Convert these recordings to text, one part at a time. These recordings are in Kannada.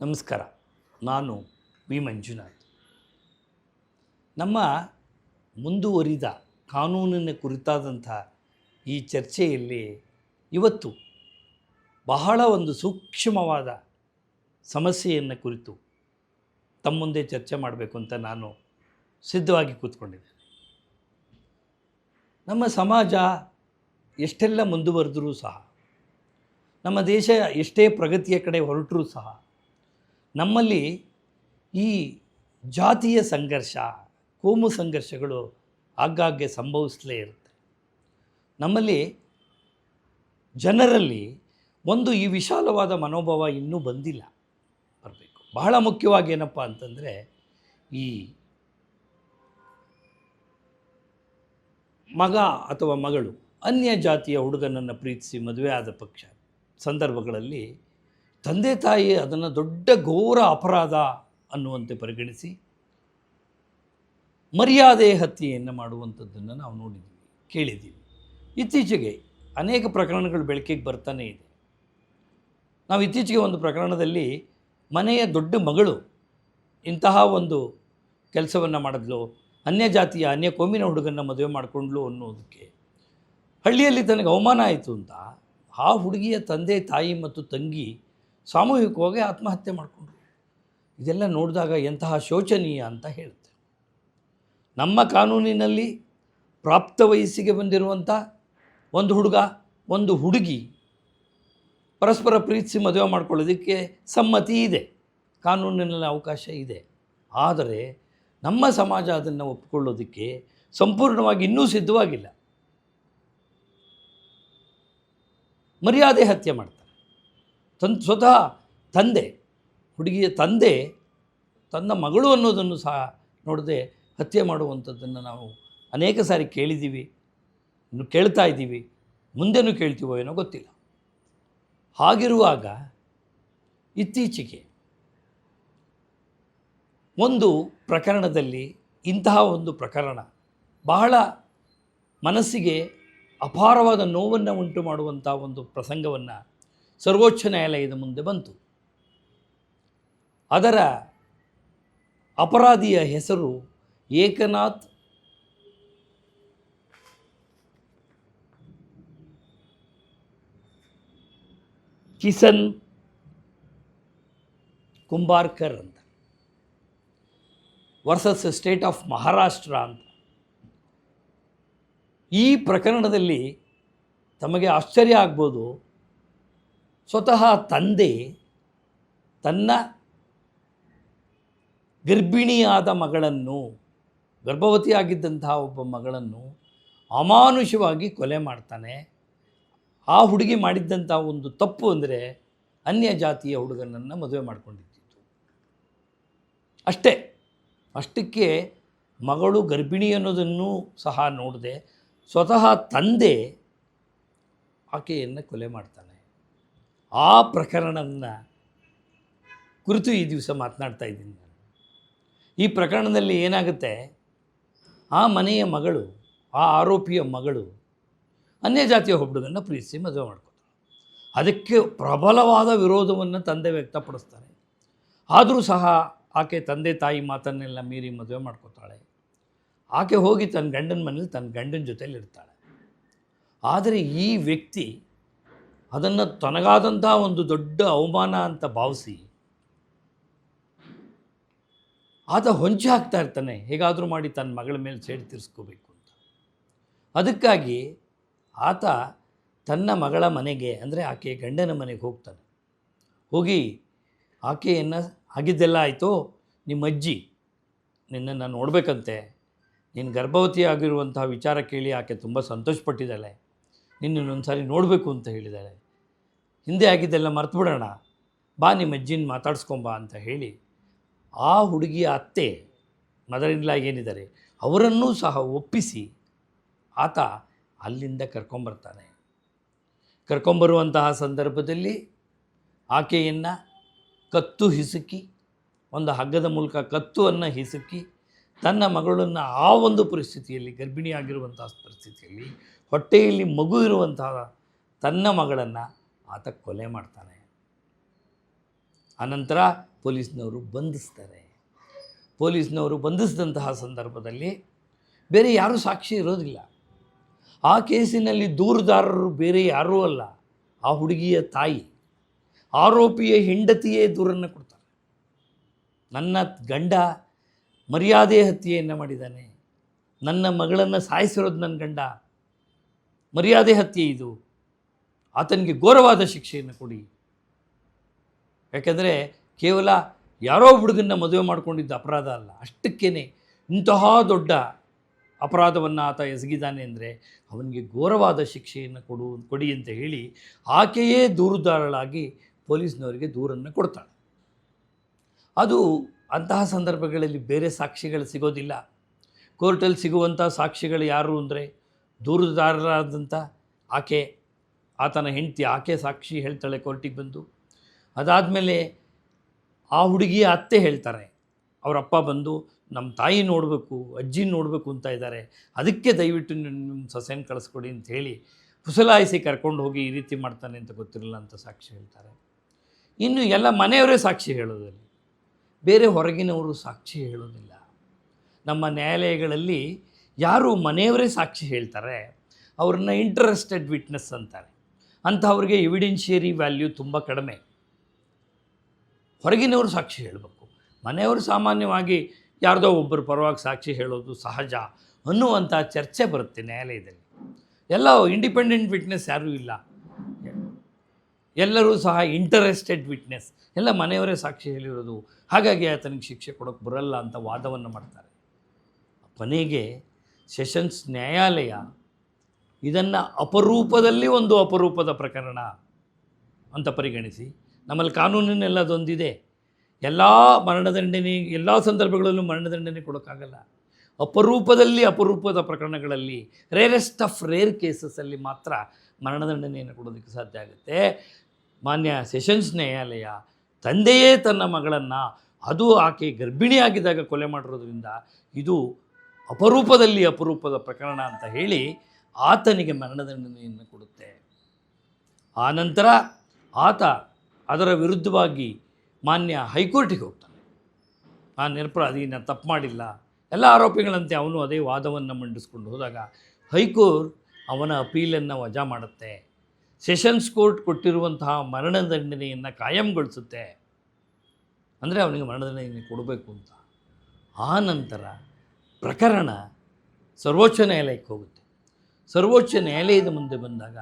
ನಮಸ್ಕಾರ. ನಾನು ವಿ. ಮಂಜುನಾಥ್. ನಮ್ಮ ಮುಂದುವರಿದ ಕಾನೂನಿನ ಕುರಿತಾದಂಥ ಈ ಚರ್ಚೆಯಲ್ಲಿ ಇವತ್ತು ಬಹಳ ಒಂದು ಸೂಕ್ಷ್ಮವಾದ ಸಮಸ್ಯೆಯನ್ನು ಕುರಿತು ತಮ್ಮ ಮುಂದೆ ಚರ್ಚೆ ಮಾಡಬೇಕು ಅಂತ ನಾನು ಸಿದ್ಧವಾಗಿ ಕೂತ್ಕೊಂಡಿದ್ದೇನೆ. ನಮ್ಮ ಸಮಾಜ ಎಷ್ಟೆಲ್ಲ ಮುಂದುವರೆದರೂ ಸಹ, ನಮ್ಮ ದೇಶ ಎಷ್ಟೇ ಪ್ರಗತಿಯ ಕಡೆ ಹೊರಟರೂ ಸಹ ನಮ್ಮಲ್ಲಿ ಈ ಜಾತಿಯ ಸಂಘರ್ಷ, ಕೋಮು ಸಂಘರ್ಷಗಳು ಆಗಾಗ್ಗೆ ಸಂಭವಿಸಲೇ ಇರುತ್ತೆ. ನಮ್ಮಲ್ಲಿ ಜನರಲ್ಲಿ ಒಂದು ಈ ವಿಶಾಲವಾದ ಮನೋಭಾವ ಇನ್ನೂ ಬಂದಿಲ್ಲ. ಬರಬೇಕು. ಬಹಳ ಮುಖ್ಯವಾಗಿ ಏನಪ್ಪ ಅಂತಂದರೆ ಈ ಮಗ ಅಥವಾ ಮಗಳು ಅನ್ಯ ಜಾತಿಯ ಹುಡುಗನನ್ನು ಪ್ರೀತಿಸಿ ಮದುವೆ ಆದ ಪಕ್ಷ, ಸಂದರ್ಭಗಳಲ್ಲಿ ತಂದೆ ತಾಯಿ ಅದನ್ನು ದೊಡ್ಡ ಘೋರ ಅಪರಾಧ ಅನ್ನುವಂತೆ ಪರಿಗಣಿಸಿ ಮರ್ಯಾದೆ ಹತ್ಯೆಯನ್ನು ಮಾಡುವಂಥದ್ದನ್ನು ನಾವು ನೋಡಿದ್ದೀವಿ, ಕೇಳಿದ್ದೀವಿ. ಇತ್ತೀಚೆಗೆ ಅನೇಕ ಪ್ರಕರಣಗಳು ಬೆಳಕಿಗೆ ಬರ್ತಾನೆ ಇದೆ. ನಾವು ಇತ್ತೀಚೆಗೆ ಒಂದು ಪ್ರಕರಣದಲ್ಲಿ ಮನೆಯ ದೊಡ್ಡ ಮಗಳು ಇಂತಹ ಒಂದು ಕೆಲಸವನ್ನು ಮಾಡಿದ್ಲು, ಅನ್ಯ ಜಾತಿಯ, ಅನ್ಯ ಕೋಮಿನ ಹುಡುಗನ ಮದುವೆ ಮಾಡಿಕೊಂಡ್ಲು ಅನ್ನೋದಕ್ಕೆ ಹಳ್ಳಿಯಲ್ಲಿ ತನಗೆ ಅವಮಾನ ಆಯಿತು ಅಂತ ಆ ಹುಡುಗಿಯ ತಂದೆ ತಾಯಿ ಮತ್ತು ತಂಗಿ ಸಾಮೂಹಿಕವಾಗಿ ಆತ್ಮಹತ್ಯೆ ಮಾಡಿಕೊಂಡ್ರು. ಇದೆಲ್ಲ ನೋಡಿದಾಗ ಎಂತಹ ಶೋಚನೀಯ ಅಂತ ಹೇಳುತ್ತೆ. ನಮ್ಮ ಕಾನೂನಿನಲ್ಲಿ ಪ್ರಾಪ್ತ ವಯಸ್ಸಿಗೆ ಬಂದಿರುವಂಥ ಒಂದು ಹುಡುಗ, ಒಂದು ಹುಡುಗಿ ಪರಸ್ಪರ ಪ್ರೀತಿಸಿ ಮದುವೆ ಮಾಡ್ಕೊಳ್ಳೋದಕ್ಕೆ ಸಮ್ಮತಿ ಇದೆ. ಕಾನೂನಿನಲ್ಲಿ ಅವಕಾಶ ಇದೆ. ಆದರೆ ನಮ್ಮ ಸಮಾಜ ಅದನ್ನು ಒಪ್ಪಿಕೊಳ್ಳೋದಕ್ಕೆ ಸಂಪೂರ್ಣವಾಗಿ ಇನ್ನೂ ಸಿದ್ಧವಾಗಿಲ್ಲ. ಮರ್ಯಾದೆ ಹತ್ಯೆ ಮಾಡ್ತಾರೆ. ತನ್ ಸ್ವತಃ ತಂದೆ, ಹುಡುಗಿಯ ತಂದೆ, ತನ್ನ ಮಗಳು ಅನ್ನೋದನ್ನು ಸಹ ನೋಡದೆ ಹತ್ಯೆ ಮಾಡುವಂಥದ್ದನ್ನು ನಾವು ಅನೇಕ ಸಾರಿ ಕೇಳಿದ್ದೀವಿ ಕೇಳ್ತಾ ಇದ್ದೀವಿ, ಮುಂದೆನೂ ಕೇಳ್ತೀವೋ ಏನೋ ಗೊತ್ತಿಲ್ಲ. ಹಾಗಿರುವಾಗ ಇತ್ತೀಚೆಗೆ ಒಂದು ಪ್ರಕರಣದಲ್ಲಿ ಇಂತಹ ಒಂದು ಪ್ರಕರಣ ಬಹಳ ಮನಸ್ಸಿಗೆ ಅಪಾರವಾದ ನೋವನ್ನು ಉಂಟು ಮಾಡುವಂಥ ಒಂದು ಪ್ರಸಂಗವನ್ನು ಸರ್ವೋಚ್ಚ ನ್ಯಾಯಾಲಯದ ಮುಂದೆ ಬಂತು. ಅದರ ಅಪರಾಧಿಯ ಹೆಸರು ಏಕನಾಥ್ ಕಿಸನ್ ಕುಂಬಾರ್ಕರ್ ಅಂತ, ವರ್ಸಸ್ ಸ್ಟೇಟ್ ಆಫ್ ಮಹಾರಾಷ್ಟ್ರ ಅಂತ. ಈ ಪ್ರಕರಣದಲ್ಲಿ ತಮಗೆ ಆಶ್ಚರ್ಯ ಆಗ್ಬೋದು ಸ್ವತಃ ತಂದೆ ತನ್ನ ಗರ್ಭಿಣಿಯಾದ ಮಗಳನ್ನು, ಗರ್ಭವತಿಯಾಗಿದ್ದಂತಹ ಒಬ್ಬ ಮಗಳನ್ನು ಅಮಾನುಷವಾಗಿ ಕೊಲೆ ಮಾಡ್ತಾನೆ. ಆ ಹುಡುಗಿ ಮಾಡಿದ್ದಂಥ ಒಂದು ತಪ್ಪು ಅಂದರೆ ಅನ್ಯ ಜಾತಿಯ ಹುಡುಗನನ್ನು ಮದುವೆ ಮಾಡಿಕೊಂಡಿದ್ದಿತ್ತು ಅಷ್ಟೇ, ಅಷ್ಟಕ್ಕೆ ಮಗಳು ಗರ್ಭಿಣಿ ಅನ್ನೋದನ್ನು ಸಹ ನೋಡದೆ ಸ್ವತಃ ತಂದೆ ಆಕೆಯನ್ನು ಕೊಲೆ ಮಾಡ್ತಾನೆ. ಆ ಪ್ರಕರಣವನ್ನು ಕುರಿತು ಈ ದಿವಸ ಮಾತನಾಡ್ತಾ ಇದ್ದೀನಿ ನಾನು. ಈ ಪ್ರಕರಣದಲ್ಲಿ ಏನಾಗುತ್ತೆ? ಆ ಮನೆಯ ಮಗಳು, ಆ ಆರೋಪಿಯ ಮಗಳು ಅನ್ಯ ಜಾತಿಯ ಹುಡುಗನ್ನು ಪ್ರೀತಿಸಿ ಮದುವೆ ಮಾಡ್ಕೊತಾಳೆ ಅದಕ್ಕೆ ಪ್ರಬಲವಾದ ವಿರೋಧವನ್ನು ತಂದೆ ವ್ಯಕ್ತಪಡಿಸ್ತಾನೆ. ಆದರೂ ಸಹ ಆಕೆ ತಂದೆ ತಾಯಿ ಮಾತನ್ನೆಲ್ಲ ಮೀರಿ ಮದುವೆ ಮಾಡ್ಕೊತಾಳೆ. ಆಕೆ ಹೋಗಿ ತನ್ನ ಗಂಡನ ಮನೇಲಿ ತನ್ನ ಗಂಡನ ಜೊತೆಯಲ್ಲಿ ಇರ್ತಾಳೆ ಆದರೆ ಈ ವ್ಯಕ್ತಿ ಅದನ್ನು ತನಗಾದಂಥ ಒಂದು ದೊಡ್ಡ ಅವಮಾನ ಅಂತ ಭಾವಿಸಿ ಆತ ಹೊಂಚಿ ಹಾಕ್ತಾ ಇರ್ತಾನೆ, ಹೇಗಾದರೂ ಮಾಡಿ ತನ್ನ ಮಗಳ ಮೇಲೆ ಸೇಡು ತೀರಿಸ್ಕೋಬೇಕು ಅಂತ. ಅದಕ್ಕಾಗಿ ಆತ ತನ್ನ ಮಗಳ ಮನೆಗೆ, ಅಂದರೆ ಆಕೆ ಗಂಡನ ಮನೆಗೆ ಹೋಗ್ತಾನೆ. ಹೋಗಿ ಆಕೆಯನ್ನು, ಆಗಿದ್ದೆಲ್ಲ ಆಯಿತು? ನಿಮ್ಮ ಅಜ್ಜಿ ನಿನ್ನನ್ನು ನೋಡಬೇಕಂತೆ. ನೀನು ಗರ್ಭವತಿ ಆಗಿರುವಂತಹ ವಿಚಾರ ಕೇಳಿ ಆಕೆ ತುಂಬ ಸಂತೋಷಪಟ್ಟಿದ್ದಾಳೆ. ನಿನ್ನನ್ನೊಂದು ಸಾರಿ ನೋಡಬೇಕು ಅಂತ ಹೇಳಿದ್ದಾಳೆ ಹಿಂದೆ ಆಗಿದ್ದೆಲ್ಲ ಮರ್ತು ಬಿಡೋಣ ಬಾ ನಿಮ್ಮ ಅಜ್ಜಿನ ಮಾತಾಡ್ಸ್ಕೊಂಬಾ ಅಂತ ಹೇಳಿ ಆ ಹುಡುಗಿಯ ಅತ್ತೆ ಮದರ್ ಇನ್ ಲಾ ಏನಿದ್ದಾರೆ, ಅವರನ್ನೂ ಸಹ ಒಪ್ಪಿಸಿ ಆತ ಅಲ್ಲಿಂದ ಕರ್ಕೊಂಬರ್ತಾನೆ. ಕರ್ಕೊಂಬರುವಂತಹ ಸಂದರ್ಭದಲ್ಲಿ ಆಕೆಯನ್ನು ಕತ್ತು ಹಿಸುಕಿ, ಒಂದು ಹಗ್ಗದ ಮೂಲಕ ಕತ್ತುವನ್ನು ಹಿಸುಕಿ, ತನ್ನ ಮಗಳನ್ನು ಆ ಒಂದು ಪರಿಸ್ಥಿತಿಯಲ್ಲಿ, ಗರ್ಭಿಣಿಯಾಗಿರುವಂತಹ ಪರಿಸ್ಥಿತಿಯಲ್ಲಿ, ಹೊಟ್ಟೆಯಲ್ಲಿ ಮಗು ಇರುವಂತಹ ತನ್ನ ಮಗಳನ್ನು ಆತ ಕೊಲೆ ಮಾಡ್ತಾನೆ. ಆನಂತರ ಪೊಲೀಸ್ನವರು ಬಂಧಿಸ್ತಾರೆ. ಪೊಲೀಸ್ನವರು ಬಂಧಿಸಿದಂತಹ ಸಂದರ್ಭದಲ್ಲಿ ಬೇರೆ ಯಾರೂ ಸಾಕ್ಷಿ ಇರೋದಿಲ್ಲ. ಆ ಕೇಸಿನಲ್ಲಿ ದೂರುದಾರರು ಬೇರೆ ಯಾರೂ ಅಲ್ಲ. ಆ ಹುಡುಗಿಯ ತಾಯಿ ಆರೋಪಿಯ ಹೆಂಡತಿಯೇ ದೂರನ್ನು ಕೊಡ್ತಾರೆ. ನನ್ನ ಗಂಡ ಮರ್ಯಾದೆ ಹತ್ಯೆಯನ್ನು ಮಾಡಿದ್ದಾನೆ. ನನ್ನ ಮಗಳನ್ನು ಸಾಯಿಸಿರೋದು ನನ್ನ ಗಂಡ. ಮರ್ಯಾದೆ ಹತ್ಯೆ ಇದು. ಆತನಿಗೆ ಘೋರವಾದ ಶಿಕ್ಷೆಯನ್ನು ಕೊಡಿ. ಯಾಕೆಂದರೆ ಕೇವಲ ಯಾರೋ ಹುಡುಗನ್ನ ಮದುವೆ ಮಾಡಿಕೊಂಡಿದ್ದ ಅಪರಾಧ ಅಲ್ಲ ಅಷ್ಟಕ್ಕೇ ಇಂತಹ ದೊಡ್ಡ ಅಪರಾಧವನ್ನು ಆತ ಎಸಗಿದ್ದಾನೆ ಅಂದರೆ ಅವನಿಗೆ ಘೋರವಾದ ಶಿಕ್ಷೆಯನ್ನು ಕೊಡು, ಕೊಡಿ ಅಂತ ಹೇಳಿ ಆಕೆಯೇ ದೂರುದಾರಳಾಗಿ ಪೊಲೀಸ್ನವರಿಗೆ ದೂರನ್ನು ಕೊಡ್ತಾಳೆ. ಅದು ಅಂತಹ ಸಂದರ್ಭಗಳಲ್ಲಿ ಬೇರೆ ಸಾಕ್ಷಿಗಳು ಸಿಗೋದಿಲ್ಲ. ಕೋರ್ಟಲ್ಲಿ ಸಿಗುವಂಥ ಸಾಕ್ಷಿಗಳು ಯಾರು ಅಂದರೆ ದೂರುದಾರರಾದಂಥ ಆಕೆ ಆತನ ಹೆಂಡತಿ ಆಕೆ ಸಾಕ್ಷಿ ಹೇಳ್ತಾಳೆ ಕೋರ್ಟಿಗೆ ಬಂದು. ಅದಾದಮೇಲೆ ಆ ಹುಡುಗಿಯ ಅತ್ತೆ ಹೇಳ್ತಾರೆ. ಅವರಪ್ಪ ಬಂದು, ನಮ್ಮ ತಾಯಿ ನೋಡಬೇಕು, ಅಜ್ಜಿ ನೋಡಬೇಕು ಅಂತ ಇದ್ದಾರೆ. ಅದಕ್ಕೆ ದಯವಿಟ್ಟು ನಿಮ್ಮ ಸೊಸೆನ ಕಳಿಸ್ಕೊಡಿ ಅಂತ ಹೇಳಿ ಫುಸಲಾಯಿಸಿ ಕರ್ಕೊಂಡು ಹೋಗಿ ಈ ರೀತಿ ಮಾಡ್ತಾನೆ ಅಂತ ಗೊತ್ತಿರಲಿಲ್ಲ ಅಂತ ಸಾಕ್ಷಿ ಹೇಳ್ತಾರೆ. ಇನ್ನು ಎಲ್ಲ ಮನೆಯವರೇ ಸಾಕ್ಷಿ ಹೇಳೋದಲ್ಲಿ ಬೇರೆ ಹೊರಗಿನವರು ಸಾಕ್ಷಿ ಹೇಳೋದಿಲ್ಲ. ನಮ್ಮ ನ್ಯಾಯಾಲಯಗಳಲ್ಲಿ ಯಾರು ಮನೆಯವರೇ ಸಾಕ್ಷಿ ಹೇಳ್ತಾರೆ, ಅವ್ರನ್ನ ಇಂಟ್ರೆಸ್ಟೆಡ್ ವಿಟ್ನೆಸ್ ಅಂತಾರೆ. ಅಂಥವ್ರಿಗೆ ಎವಿಡೆನ್ಷಿಯರಿ ವ್ಯಾಲ್ಯೂ ತುಂಬ ಕಡಿಮೆ. ಹೊರಗಿನವರು ಸಾಕ್ಷಿ ಹೇಳಬೇಕು. ಮನೆಯವರು ಸಾಮಾನ್ಯವಾಗಿ ಯಾರದೋ ಒಬ್ಬರು ಪರವಾಗಿ ಸಾಕ್ಷಿ ಹೇಳೋದು ಸಹಜ ಅನ್ನುವಂಥ ಚರ್ಚೆ ಬರುತ್ತೆ ನ್ಯಾಯಾಲಯದಲ್ಲಿ. ಎಲ್ಲ ಇಂಡಿಪೆಂಡೆಂಟ್ ವಿಟ್ನೆಸ್ ಯಾರೂ ಇಲ್ಲ. ಎಲ್ಲರೂ ಸಹ ಇಂಟರೆಸ್ಟೆಡ್ ವಿಟ್ನೆಸ್ ಎಲ್ಲ ಮನೆಯವರೇ ಸಾಕ್ಷಿ ಹೇಳಿರೋದು. ಹಾಗಾಗಿ ಆತನಿಗೆ ಶಿಕ್ಷೆ ಕೊಡೋಕ್ಕೆ ಬರಲ್ಲ ಅಂತ ವಾದವನ್ನು ಮಾಡ್ತಾರೆ. ಕೊನೆಗೆ ಸೆಷನ್ಸ್ ನ್ಯಾಯಾಲಯ ಇದನ್ನು ಅಪರೂಪದಲ್ಲಿ ಒಂದು ಅಪರೂಪದ ಪ್ರಕರಣ ಅಂತ ಪರಿಗಣಿಸಿ. ನಮ್ಮಲ್ಲಿ ಕಾನೂನಿನೆಲ್ಲ ಅದೊಂದಿದೆ. ಎಲ್ಲ ಮರಣದಂಡನೆ ಎಲ್ಲ ಸಂದರ್ಭಗಳಲ್ಲೂ ಮರಣದಂಡನೆ ಕೊಡೋಕ್ಕಾಗಲ್ಲ. ಅಪರೂಪದಲ್ಲಿ ಅಪರೂಪದ ಪ್ರಕರಣಗಳಲ್ಲಿ ರೇರೆಸ್ಟ್ ಆಫ್ ರೇರ್ ಕೇಸಸಲ್ಲಿ ಮಾತ್ರ ಮರಣದಂಡನೆಯನ್ನು ಕೊಡೋದಕ್ಕೆ ಸಾಧ್ಯ ಆಗುತ್ತೆ. ಮಾನ್ಯ ಸೆಷನ್ಸ್ ನ್ಯಾಯಾಲಯ ತಂದೆಯೇ ತನ್ನ ಮಗಳನ್ನು ಅದು ಆಕೆ ಗರ್ಭಿಣಿಯಾಗಿದ್ದಾಗ ಕೊಲೆ ಮಾಡಿರೋದ್ರಿಂದ ಇದು ಅಪರೂಪದಲ್ಲಿ ಅಪರೂಪದ ಪ್ರಕರಣ ಅಂತ ಹೇಳಿ ಆತನಿಗೆ ಮರಣದಂಡನೆಯನ್ನು ಕೊಡುತ್ತೆ. ಆನಂತರ ಆತ ಅದರ ವಿರುದ್ಧವಾಗಿ ಮಾನ್ಯ ಹೈಕೋರ್ಟಿಗೆ ಹೋಗ್ತಾನೆ. ನಾನು ನಿರಪರಾಧಿ ನಾನು ತಪ್ಪು ಮಾಡಿಲ್ಲ. ಎಲ್ಲ ಆರೋಪಿಗಳಂತೆ ಅವನು ಅದೇ ವಾದವನ್ನು ಮಂಡಿಸ್ಕೊಂಡು ಹೋದಾಗ ಹೈಕೋರ್ಟ್ ಅವನ ಅಪೀಲನ್ನು ವಜಾ ಮಾಡುತ್ತೆ. ಸೆಷನ್ಸ್ ಕೋರ್ಟ್ ಕೊಟ್ಟಿರುವಂತಹ ಮರಣದಂಡನೆಯನ್ನು ಕಾಯಂಗೊಳಿಸುತ್ತೆ. ಅಂದರೆ ಅವನಿಗೆ ಮರಣದಂಡನೆಯನ್ನು ಕೊಡಬೇಕು ಅಂತ. ಆ ನಂತರ ಪ್ರಕರಣ ಸರ್ವೋಚ್ಚ ನ್ಯಾಯಾಲಯಕ್ಕೆ ಹೋಗುತ್ತೆ. ಸರ್ವೋಚ್ಚ ನ್ಯಾಯಾಲಯದ ಮುಂದೆ ಬಂದಾಗ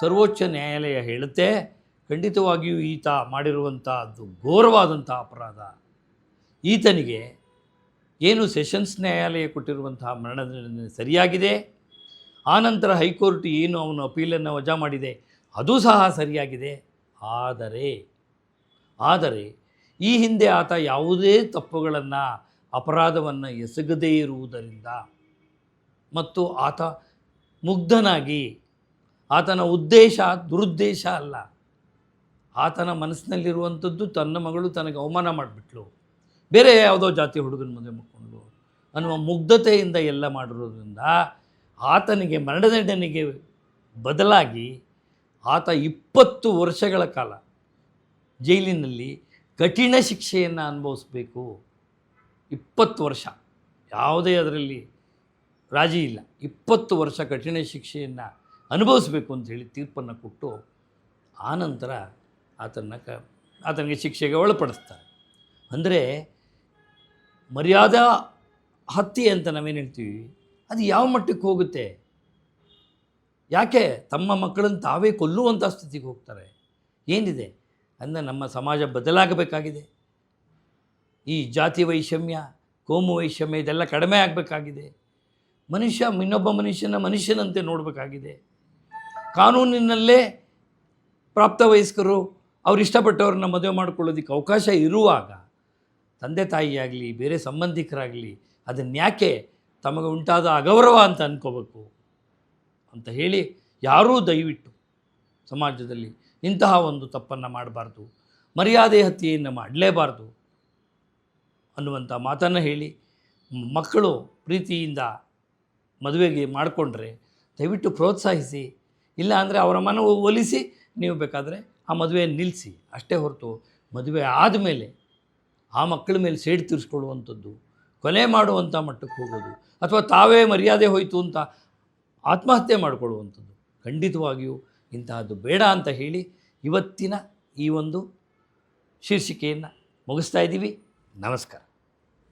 ಸರ್ವೋಚ್ಚ ನ್ಯಾಯಾಲಯ ಹೇಳುತ್ತೆ, ಖಂಡಿತವಾಗಿಯೂ ಈತ ಮಾಡಿರುವಂಥದ್ದು ಘೋರವಾದಂಥ ಅಪರಾಧ. ಈತನಿಗೆ ಏನು ಸೆಷನ್ಸ್ ನ್ಯಾಯಾಲಯ ಕೊಟ್ಟಿರುವಂತಹ ಮರಣದಂಡನೆ ಸರಿಯಾಗಿದೆ ಆನಂತರ ಹೈಕೋರ್ಟ್ ಏನು ಅವನು ಅಪೀಲನ್ನು ವಜಾ ಮಾಡಿದೆ, ಅದು ಸಹ ಸರಿಯಾಗಿದೆ. ಆದರೆ ಆದರೆ ಈ ಹಿಂದೆ ಆತ ಯಾವುದೇ ತಪ್ಪುಗಳನ್ನು, ಅಪರಾಧವನ್ನು ಎಸಗದೇ ಇರುವುದರಿಂದ ಮತ್ತು ಆತ ಮುಗ್ಧನಾಗಿ. ಆತನ ಉದ್ದೇಶ ದುರುದ್ದೇಶ ಅಲ್ಲ. ಆತನ ಮನಸ್ಸಿನಲ್ಲಿರುವಂಥದ್ದು ತನ್ನ ಮಗಳು ತನಗೆ ಅವಮಾನ ಮಾಡಿಬಿಟ್ಲು. ಬೇರೆ ಯಾವುದೋ ಜಾತಿ ಹುಡುಗನ ಮುಂದೆ ಮಾಡಿಕೊಂಡು ಅನ್ನುವ ಮುಗ್ಧತೆಯಿಂದ ಎಲ್ಲ ಮಾಡಿರೋದ್ರಿಂದ ಆತನಿಗೆ, ಮರಣದಂಡನೆಗೆ ಬದಲಾಗಿ ಆತ ಇಪ್ಪತ್ತು ವರ್ಷಗಳ ಕಾಲ ಜೈಲಿನಲ್ಲಿ ಕಠಿಣ ಶಿಕ್ಷೆಯನ್ನು ಅನುಭವಿಸ್ಬೇಕು. ಇಪ್ಪತ್ತು ವರ್ಷ. ಯಾವುದೇ ಅದರಲ್ಲಿ ರಾಜಿ ಇಲ್ಲ. ಇಪ್ಪತ್ತು ವರ್ಷ ಕಠಿಣ ಶಿಕ್ಷೆಯನ್ನು ಅನುಭವಿಸ್ಬೇಕು ಅಂತ ಹೇಳಿ ತೀರ್ಪನ್ನು ಕೊಟ್ಟು ಆನಂತರ ಆತನ ಕ, ಆತನಿಗೆ ಶಿಕ್ಷೆಗೆ ಒಳಪಡಿಸ್ತಾರೆ. ಅಂದರೆ ಮರ್ಯಾದಾ ಹತ್ತಿ ಅಂತ ನಾವೇನು ಹೇಳ್ತೀವಿ? ಅದು ಯಾವ ಮಟ್ಟಕ್ಕೆ ಹೋಗುತ್ತೆ? ಯಾಕೆ ತಮ್ಮ ಮಕ್ಕಳನ್ನು ತಾವೇ ಕೊಲ್ಲುವಂಥ ಸ್ಥಿತಿಗೆ ಹೋಗ್ತಾರೆ? ಏನಿದೆ? ಅಂದರೆ ನಮ್ಮ ಸಮಾಜ ಬದಲಾಗಬೇಕಾಗಿದೆ. ಈ ಜಾತಿ ವೈಷಮ್ಯ, ಕೋಮು ವೈಷಮ್ಯ ಇದೆಲ್ಲ ಕಡಿಮೆ ಆಗಬೇಕಾಗಿದೆ. ಮನುಷ್ಯ, ಇನ್ನೊಬ್ಬ ಮನುಷ್ಯನ ಮನುಷ್ಯನಂತೆ ನೋಡಬೇಕಾಗಿದೆ. ಕಾನೂನಿನಲ್ಲೇ ಪ್ರಾಪ್ತ ವಯಸ್ಕರು ಅವ್ರು ಇಷ್ಟಪಟ್ಟವ್ರನ್ನ ಮದುವೆ ಮಾಡ್ಕೊಳ್ಳೋದಕ್ಕೆ ಅವಕಾಶ ಇರುವಾಗ ತಂದೆ ತಾಯಿಯಾಗಲಿ, ಬೇರೆ ಸಂಬಂಧಿಕರಾಗಲಿ ಅದನ್ನು ಯಾಕೆ ತಮಗೆ ಉಂಟಾದ ಅಗೌರವ ಅಂತ ಅಂದ್ಕೋಬೇಕು ಅಂತ ಹೇಳಿ ಯಾರೂ ದಯವಿಟ್ಟು ಸಮಾಜದಲ್ಲಿ ಇಂತಹ ಒಂದು ತಪ್ಪನ್ನು ಮಾಡಬಾರ್ದು, ಮರ್ಯಾದೆ ಹತ್ಯೆಯನ್ನು ಮಾಡಲೇಬಾರ್ದು ಅನ್ನುವಂಥ ಮಾತನ್ನು ಹೇಳಿ ಮಕ್ಕಳು ಪ್ರೀತಿಯಿಂದ ಮದುವೆಗೆ ಮಾಡಿಕೊಂಡ್ರೆ ದಯವಿಟ್ಟು ಪ್ರೋತ್ಸಾಹಿಸಿ. ಇಲ್ಲ ಅಂದರೆ ಅವರ ಮನವು ಒಲಿಸಿ ನೀವು ಬೇಕಾದರೆ ಆ ಮದುವೆ ನಿಲ್ಲಿಸಿ. ಅಷ್ಟೇ ಹೊರತು ಮದುವೆ ಆದಮೇಲೆ ಆ ಮಕ್ಕಳ ಮೇಲೆ ಸೇಡು ತೀರಿಸ್ಕೊಳ್ಳುವಂಥದ್ದು, ಕೊಲೆ ಮಾಡುವಂಥ ಮಟ್ಟಕ್ಕೆ ಹೋಗೋದು, ಅಥವಾ ತಾವೇ ಮರ್ಯಾದೆ ಹೋಯಿತು ಅಂತ ಆತ್ಮಹತ್ಯೆ ಮಾಡಿಕೊಳ್ಳುವಂಥದ್ದು, ಖಂಡಿತವಾಗಿಯೂ ಇಂತಹದ್ದು ಬೇಡ ಅಂತ ಹೇಳಿ ಇವತ್ತಿನ ಈ ಒಂದು ಶೀರ್ಷಿಕೆಯನ್ನು ಮುಗಿಸ್ತಾ ಇದ್ದೀವಿ. ನಮಸ್ಕಾರ.